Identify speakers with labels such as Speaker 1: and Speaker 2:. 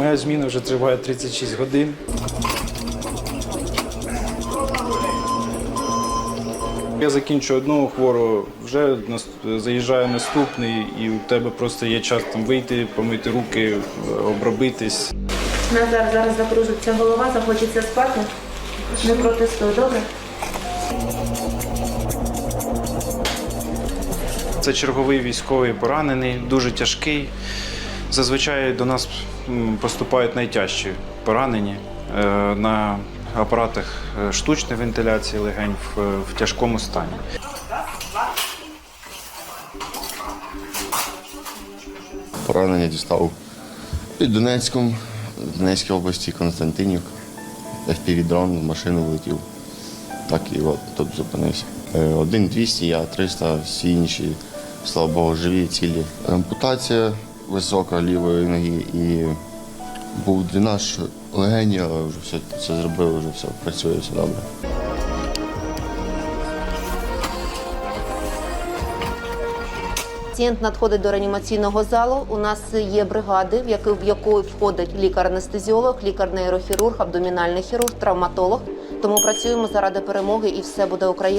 Speaker 1: Моя зміна вже триває 36 годин. Я закінчу одного хворого, вже заїжджає наступний, і у тебе просто є час там вийти, помити руки, обробитись.
Speaker 2: Назар зараз закружиться голова, захочеться спати. Не протестуй, добре?
Speaker 1: Це черговий військовий поранений, дуже тяжкий. Зазвичай до нас поступають найтяжчі поранені е, на апаратах е, штучної вентиляції легень в, в тяжкому стані.
Speaker 3: Поранення дістав під Донецьком, в Донецькій області Константинівка. FPV-дрон в машину влетів. Так і от тут зупинився. Е, Один 200, я 300, всі інші, слава Богу, живі, цілі. Ампутація висока лівої ноги і був дренаж легені, але вже все це зробив, вже все працює, все добре.
Speaker 4: Пацієнт надходить до реанімаційного залу. У нас є бригади, в яку в яку входить лікар-анестезіолог, лікар-нейрохірург, абдомінальний хірург, травматолог. Тому працюємо заради перемоги, і все буде Україна.